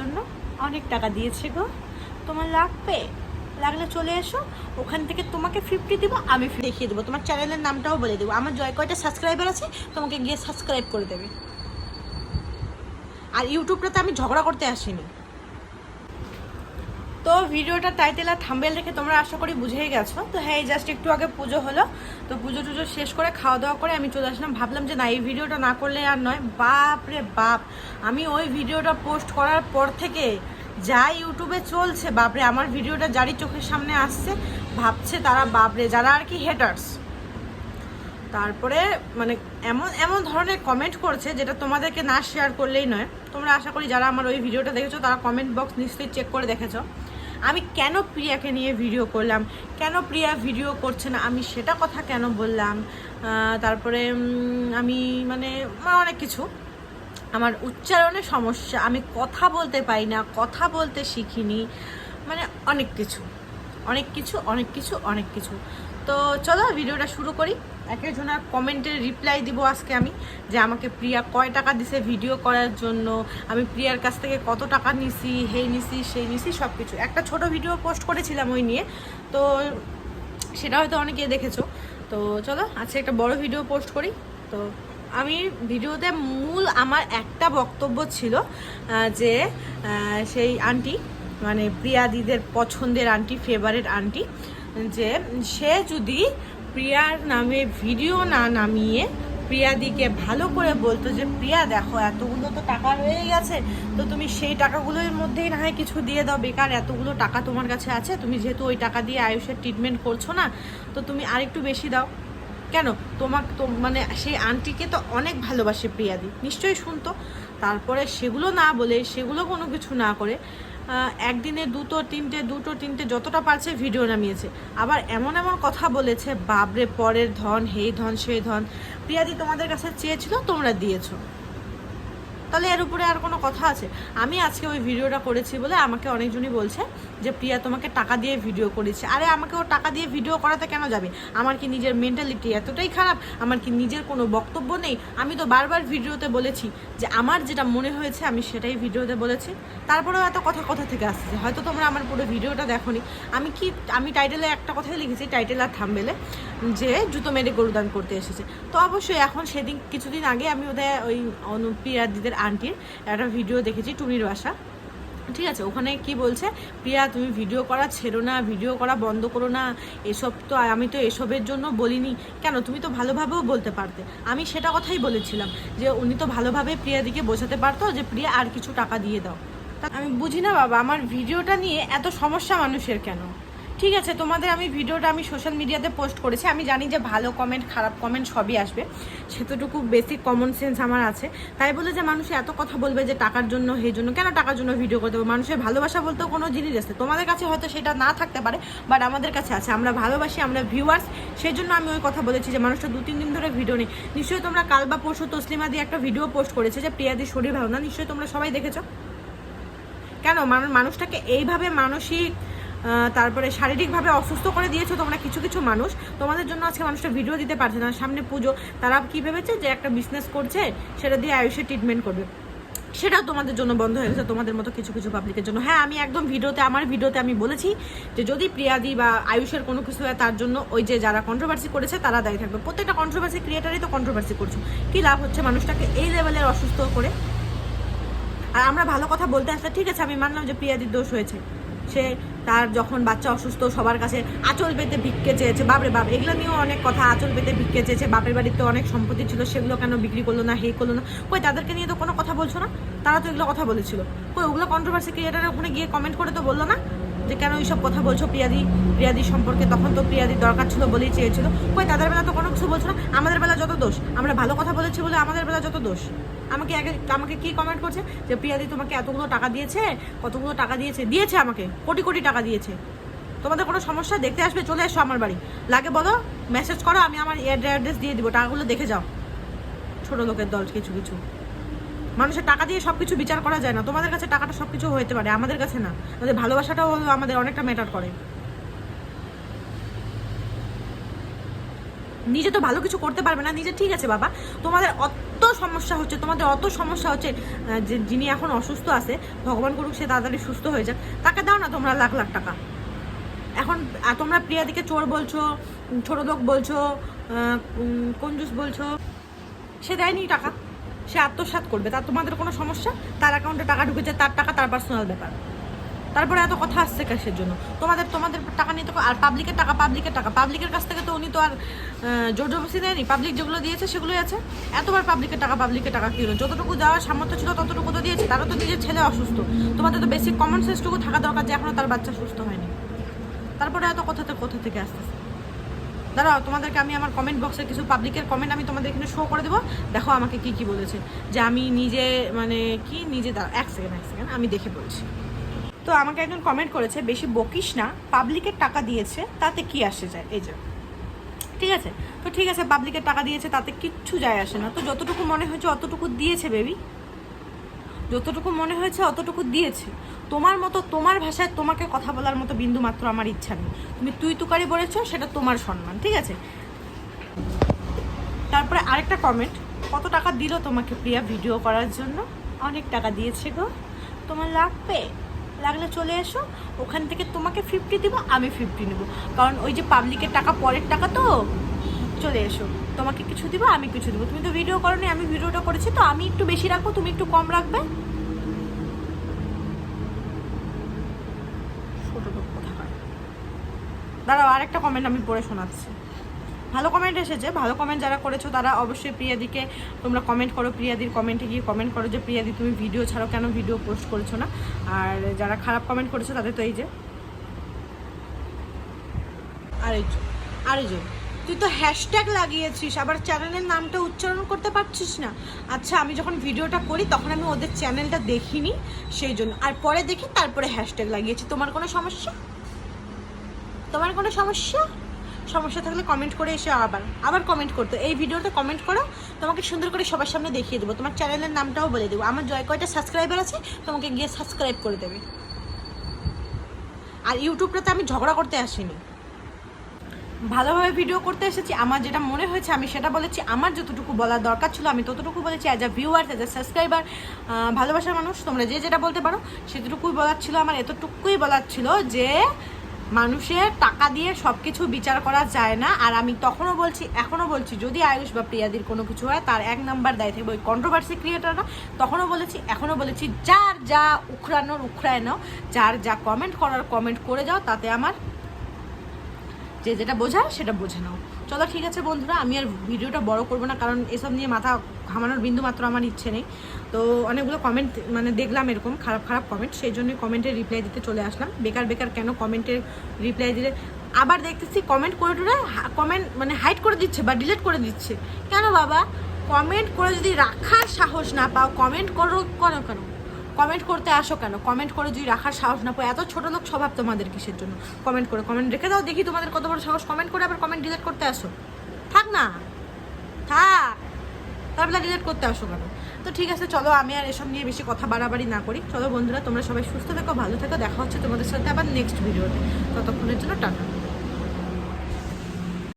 জন্য। অনেক টাকা দিয়েছে গো। তোমার লাগবে? লাগলে চলে এসো। ওখান থেকে তোমাকে ফিফটি দিব, আমি দেখিয়ে দেবো। তোমার চ্যানেলের নামটাও বলে দেবো। আমার জয় কয়টা সাবস্ক্রাইবার আছে, তোমাকে গিয়ে সাবস্ক্রাইব করে দেবে। আর ইউটিউবটাতে আমি ঝগড়া করতে আসিনি। ভিডিওটা টাইটেল আর থাম্বেল রেখে তোমরা আশা করি বুঝেই গেছো। তো হ্যাঁ এই জাস্ট একটু আগে পুজো হলো। তো পুজো টুজো শেষ করে খাওয়া দাওয়া করে আমি চলে আসলাম। ভাবলাম যে না, এই ভিডিওটা না করলে আর নয়। বাপ রে বাপ, আমি ওই ভিডিওটা পোস্ট করার পর থেকে যা ইউটিউবে চলছে বাপরে আমার ভিডিওটা যারই চোখের সামনে আসছে, ভাবছে তারা বাপরে যারা আর কি হেটার্স তারপরে মানে এমন এমন ধরনের কমেন্ট করছে যেটা তোমাদেরকে না শেয়ার করলেই নয়। তোমরা আশা করি যারা আমার ওই ভিডিওটা দেখেছ, তারা কমেন্ট বক্স নিশ্চয়ই চেক করে দেখেছ। আমি কেন প্রিয়াকে নিয়ে ভিডিও করলাম? কেন প্রিয়া ভিডিও করছে না? আমি সেটা কথা কেন বললাম? তারপরে আমি মানে অনেক কিছু। আমার উচ্চারণে সমস্যা। আমি কথা বলতে পারি না, কথা বলতে শিখিনি। মানে অনেক কিছু। অনেক কিছু অনেক কিছু অনেক কিছু। তো চলো ভিডিওটা শুরু করি। একজনের কমেন্টের রিপ্লাই দিব আজকে আমি যে আমাকে প্রিয়া কয় টাকা দিছে ভিডিও করার জন্য, আমি প্রিয়ার কাছ থেকে কত টাকা নিছি হেই নিছি, সেই নিছি সব কিছু একটা ছোট ভিডিও পোস্ট করেছিলাম ওই নিয়ে, তো সেটা হয়তো অনেকে দেখেছ। তো চলো, আজকে একটা বড় ভিডিও পোস্ট করি। তো আমি ভিডিওতে মূল আমার একটা বক্তব্য ছিল যে সেই আন্টি মানে প্রিয়াদিদের পছন্দের আন্টি ফেভারেট আন্টি যে সে যদি প্রিয়ার নামে ভিডিও না নামিয়ে প্রিয়াদিকে ভালো করে বলতো যে, প্রিয়া, দেখো এতগুলো তো টাকা রয়ে গেছে, তো তুমি সেই টাকাগুলোর মধ্যেই না হয় কিছু দিয়ে দাও। বেকার, এতগুলো টাকা তোমার কাছে আছে, তুমি যেহেতু ওই টাকা দিয়ে আয়ুষের ট্রিটমেন্ট করছ না, তো তুমি আরেকটু বেশি দাও। কেন? তোমার তো মানে সেই আন্টিকে তো অনেক ভালোবাসে প্রিয়াদি, নিশ্চয়ই শুনতো। তারপরে সেগুলো না বলে, সেগুলো কোনো কিছু না করে একদিনে দুটো, তিনটে দুটো, তিনটে, যতটা পারছে ভিডিও নামিয়েছে। আবার এমন এমন কথা বলেছে বাবরে পরের ধন হে ধন, সেই ধন। প্রিয়াদি, তোমাদের কাছে চেয়েছিল, তোমরা দিয়েছ। তাহলে এর উপরে আর কোনো কথা আছে? আমি আজকে ওই ভিডিওটা করেছি বলে আমাকে অনেকজনই বলছে যে, প্রিয়া, তোমাকে টাকা দিয়ে ভিডিও করেছে। আরে, আমাকে ও টাকা দিয়ে ভিডিও করাতে কেন যাবে? আমার কি নিজের মেন্টালিটি এতটাই খারাপ? আমার কি নিজের কোনো বক্তব্য নেই? আমি তো বারবার ভিডিওতে বলেছি যে, আমার যেটা মনে হয়েছে আমি সেটাই ভিডিওতে বলেছি। তারপরেও এত কথা কথা থেকে আসছে? হয়তো তোমরা আমার পুরো ভিডিওটা দেখোনি। আমি কি, আমি টাইটেলে একটা কথাই লিখেছি টাইটেল আর থামবেলে যে জুতো মেরে গরুদান করতে এসেছে। তো অবশ্যই এখন সেদিন, কিছুদিন আগে আমি ওদের ওই অনুপ্রিয়া দিদের আন্টির, একটা ভিডিও দেখেছি, টুনির বাসা। ঠিক আছে, ওখানে কি বলছে, প্রিয়া, তুমি ভিডিও করা ছেড়ো না ভিডিও করা বন্ধ করো না, এসব তো আমি তো এসবের জন্য বলিনি। কেন? তুমি তো ভালোভাবেও বলতে পারতে। আমি সেটা কথাই বলেছিলাম, যে উনি তো ভালোভাবে প্রিয়াদিকে বোঝাতে পারতো যে, প্রিয়া, আর কিছু টাকা দিয়ে দাও। আমি বুঝি না বাবা, আমার ভিডিওটা নিয়ে এত সমস্যা মানুষের কেন? ঠিক আছে, তোমাদের আমি ভিডিওটা আমি সোশ্যাল মিডিয়াতে পোস্ট করেছি। আমি জানি যে ভালো কমেন্ট খারাপ কমেন্ট সবই আসবে। সেতটুকু বেসিক কমন সেন্স আমার আছে। তাই বলে যে মানুষ এত কথা বলবে যে টাকার জন্য, সেই জন্য কেন টাকার জন্য ভিডিও করতে হবে? মানুষের ভালোবাসা বলতেও কোনো জিনিস আছে। তোমাদের কাছে হয়তো সেটা না থাকতে পারে বাট আমাদের কাছে আছে। আমরা ভালোবাসি, আমরা ভিউয়ার্স সেই জন্য আমি ওই কথা বলেছি যে মানুষটা দু, তিন দিন ধরে ভিডিও নেই। নিশ্চয়ই তোমরা কাল বা পরশু তসলিমা দিয়ে একটা ভিডিও পোস্ট করেছে যে প্রিয়াদির শরীর ভালো না? নিশ্চয়ই তোমরা সবাই দেখেছ? কেন? মানুষটাকে এইভাবে মানসিক তারপরে শারীরিকভাবে অসুস্থ করে দিয়েছ তোমরা কিছু কিছু মানুষ, তোমাদের জন্য আজকে মানুষটা ভিডিও দিতে পারছে না। সামনে পুজো, তারা কি ভেবেছে যে একটা বিজনেস করছে, সেটা দিয়ে আয়ুষের ট্রিটমেন্ট করবে। সেটাও তোমাদের জন্য বন্ধ হয়ে গেছে, তোমাদের মতো কিছু কিছু পাবলিকের জন্য। হ্যাঁ আমি একদম ভিডিওতে, আমার ভিডিওতে আমি বলেছি যে যদি প্রিয়াদি বা আয়ুষের কোনো কিছু হয়, তার জন্য ওই যে যারা কন্ট্রোভার্সি করেছে, তারা দায়ী থাকবে। প্রত্যেকটা কন্ট্রোভার্সি ক্রিয়েটারই তো কন্ট্রোভার্সি করছে। কী লাভ হচ্ছে মানুষটাকে এই লেভেলের অসুস্থ করে? আর আমরা ভালো কথা বলতে আসলে, ঠিক আছে, আমি মানলাম যে প্রিয়াদির দোষ হয়েছে। সে তার যখন বাচ্চা অসুস্থ, সবার কাছে আঁচল পেতে ভিক্ষে চেয়েছে। বাপরে বাপ, এগুলো নিয়েও অনেক কথা। আঁচল পেতে ভিক্ষে চেয়েছে। বাপের বাড়িতে অনেক সম্পত্তি ছিল, সেগুলো কেন বিক্রি করল না, হে করল না? কই, তাদেরকে নিয়ে তো কোনো কথা বলছো না? তারা তো এগুলো কথা বলেছিল। কই, ওগুলো কন্ট্রোভার্সি ক্রিয়েটারের ওখানে গিয়ে কমেন্ট করে তো বলল না? যে কেন এইসব কথা বলছো? প্রিয়াদি প্রিয়াদি সম্পর্কে তখন তো প্রিয়াদির দরকার ছিল বলেই চেয়েছিল। কই, তাদের বেলা তো কোনো কিছু বলছো না? আমাদের বেলা যত দোষ। আমরা ভালো কথা বলেছি বলে আমাদের বেলা যত দোষ। আমাকে আমাকে কি কমেন্ট করছে? যে প্রিয়াদি তোমাকে এতগুলো টাকা দিয়েছে, কতগুলো টাকা দিয়েছে? দিয়েছে আমাকে, কোটি কোটি টাকা দিয়েছে। তোমাদের কোনো সমস্যা? দেখতে আসবে, চলে এসো আমার বাড়ি। লাগে বলো মেসেজ করো, আমি আমার অ্যাড্রেস দিয়ে দিব। টাকাগুলো দেখে যাও। ছোট লোকের দল, কিছু কিছু। মানুষের টাকা দিয়ে সব কিছু বিচার করা যায় না। তোমাদের কাছে টাকাটা সব কিছু হতে পারে, আমাদের কাছে না। আমাদের ভালোবাসাটাও আমাদের অনেকটা ম্যাটার করে। নিজে তো ভালো কিছু করতে পারবে না। নিজে ঠিক আছে বাবা। তোমাদের অত সমস্যা হচ্ছে, তোমাদের অত সমস্যা হচ্ছে যে যিনি এখন অসুস্থ আছে, ভগবান করুক সে তাড়াতাড়ি সুস্থ হয়ে যাক। তাকে দাও না তোমরা লাখ লাখ টাকা। এখন তোমরা প্রিয়াদিকে চোর বলছো ছোট লোক বলছো কঞ্জুস বলছো, সে দেয়নি টাকা। সে আত্মসাৎ করবে। তার তোমাদের কোনো সমস্যা? তার অ্যাকাউন্টে টাকা ঢুকেছে, তার টাকা, তার পার্সোনাল ব্যাপার। তারপরে এত কথা আসছে কাশের জন্য? তোমাদের তোমাদের টাকা নিতে আর পাবলিকের টাকা পাবলিকের টাকা। পাবলিকের কাছ থেকে তো উনি তো আর জোর জবরদস্তি দেয়নি পাবলিক যেগুলো দিয়েছে সেগুলোই আছে। এতবার পাবলিকের টাকা পাবলিকের টাকা কি হলো? যতটুকু দেওয়ার সামর্থ্য ছিল ততটুকু তো দিয়েছে। তারও তো নিজের ছেলে অসুস্থ। তোমাদের তো বেসিক কমন সেন্সটুকু থাকা দরকার যে এখনও তার বাচ্চা সুস্থ হয়নি। তারপরে এত কথা কোথা থেকে আসতেছে দাঁড়াও, তোমাদেরকে আমি আমার কমেন্ট বক্সে কিছু পাবলিকের কমেন্ট আমি তোমাদের এখানে শো করে দেবো। দেখো আমাকে কি কি বলেছে। যে আমি নিজে মানে কি নিজে দাঁড়া এক সেকেন্ড এক সেকেন্ড আমি দেখে বলছি। তো আমাকে একজন কমেন্ট করেছে, বেশি বকিস না পাবলিকের টাকা দিয়েছে, তাতে কি আসে যায়? এই যে। ঠিক আছে? তো ঠিক আছে পাবলিকের টাকা দিয়েছে, তাতে কিচ্ছু যায় আসে না। তো যতটুকু মনে হয়েছে, অতটুকু দিয়েছে বেবি যতটুকু মনে হয়েছে, অতটুকু দিয়েছে। তোমার মতো, তোমার ভাষায় তোমাকে কথা বলার মতো বিন্দু মাত্র আমার ইচ্ছা নেই। তুমি তুই তুকারি বলেছ, সেটা তোমার সম্মান, ঠিক আছে? তারপরে আরেকটা কমেন্ট কত টাকা দিল তোমাকে প্রিয়া ভিডিও করার জন্য? অনেক টাকা দিয়েছে গো। তোমার লাগবে? লাগলে চলে এসো, ওখান থেকে তোমাকে ফিফটি দিব, আমি ফিফটি নেব। কারণ ওই যে পাবলিকের টাকা, পরের টাকা তো, চলে এসো। তোমাকে কিছু দিব, আমি কিছু দিব। তুমি তো ভিডিও করো নি আমি ভিডিওটা করেছি, তো আমি একটু বেশি রাখব, তুমি একটু কম রাখবে। দাঁড়াও, আরেকটা কমেন্ট আমি পড়ে শোনাচ্ছি। ভালো কমেন্ট এসেছে, ভালো কমেন্ট যারা করেছ তারা অবশ্যই প্রিয়াদিকে তোমরা কমেন্ট করো, প্রিয়াদির কমেন্টে গিয়ে কমেন্ট করো যে, প্রিয়াদি, তুমি ভিডিও ছাড়ো কেন? ভিডিও পোস্ট করেছ না? আর যারা খারাপ কমেন্ট করেছ তাদের তো এই যে আরেকজন আরেকজন, তুই তো হ্যাশট্যাগ লাগিয়েছিস, আবার চ্যানেলের নামটা উচ্চারণ করতে পারছিস না? আচ্ছা আমি যখন ভিডিওটা করি তখন আমি ওদের চ্যানেলটা দেখিনি, সেই জন্য। আর পরে দেখি তারপরে হ্যাশট্যাগ লাগিয়েছি। তোমার কোনো সমস্যা? তোমার কোনো সমস্যা? সমস্যা থাকলে কমেন্ট করে এসে আবার আবার কমেন্ট করতো। এই ভিডিওতে কমেন্ট করো, তোমাকে সুন্দর করে সবার সামনে দেখিয়ে দেবো। তোমার চ্যানেলের নামটাও বলে দেবো। আমার জয় কয়টা সাবস্ক্রাইবার আছে, তোমাকে গিয়ে সাবস্ক্রাইব করে দেবে। আর ইউটিউবটাতে আমি ঝগড়া করতে আসিনি। ভালোভাবে ভিডিও করতে এসেছি। আমার যেটা মনে হয়েছে, আমি সেটা বলেছি। আমার যতটুকু বলার দরকার ছিল, আমি ততটুকু বলেছি। As a viewer as a subscriber ভালোবাসার মানুষ, তোমরা যে যেটা বলতে পারো সেটুকুই বলার ছিল। আমার এতটুকুই বলার ছিল যে মানুষের টাকা দিয়ে সব কিছু বিচার করা যায় না। আর আমি তখনও বলছি, এখনও বলছি, যদি আয়ুষ বা প্রিয়াদির কোনো কিছু হয়, তার এক নাম্বার দায় থাকবে ওই কন্ট্রোভার্সি ক্রিয়েটাররা তখনও বলেছি, এখনও বলেছি, যার যা উখড়ানোর উখড়ায় নাও, যার যা কমেন্ট করার কমেন্ট করে যাও, তাতে আমার যে যেটা বোঝায় সেটা বোঝে নাও। চলো ঠিক আছে বন্ধুরা, আমি আর ভিডিওটা বড় করব না, কারণ এসব নিয়ে মাথা ঘামানোর বিন্দু মাত্র আমার ইচ্ছে নেই। তো অনেকগুলো কমেন্ট মানে দেখলাম এরকম খারাপ খারাপ কমেন্ট সেই জন্যই কমেন্টের রিপ্লাই দিতে চলে আসলাম। বেকার বেকার কেন কমেন্টের রিপ্লাই দিলে? আবার দেখতেছি কমেন্ট করে টুরে কমেন্ট মানে হাইড করে দিচ্ছে বা ডিলিট করে দিচ্ছে। কেন বাবা? কমেন্ট করে যদি রাখার সাহস না পাও কমেন্ট করো কেন কেন? কমেন্ট করতে আসো কেন? কমেন্ট করে যদি রাখার সাহস না পাও, এত ছোট লোক স্বভাব তোমাদের কিসের জন্য? কমেন্ট করে কমেন্ট রেখে দাও, দেখি তোমাদের কত বড় সাহস। কমেন্ট করে আবার কমেন্ট ডিলিট করতে আসো। থাক না। থাক। তারপরে রিলেট করতে আসো কেন? তো ঠিক আছে, চলো আমি আর এসব নিয়ে বেশি কথা বাড়াবাড়ি না করি। চলো বন্ধুরা, তোমরা সবাই সুস্থ থেকো, ভালো থেকো। দেখা হচ্ছে তোমাদের সাথে আবার নেক্সট ভিডিওতে ততক্ষণের জন্য টাটা।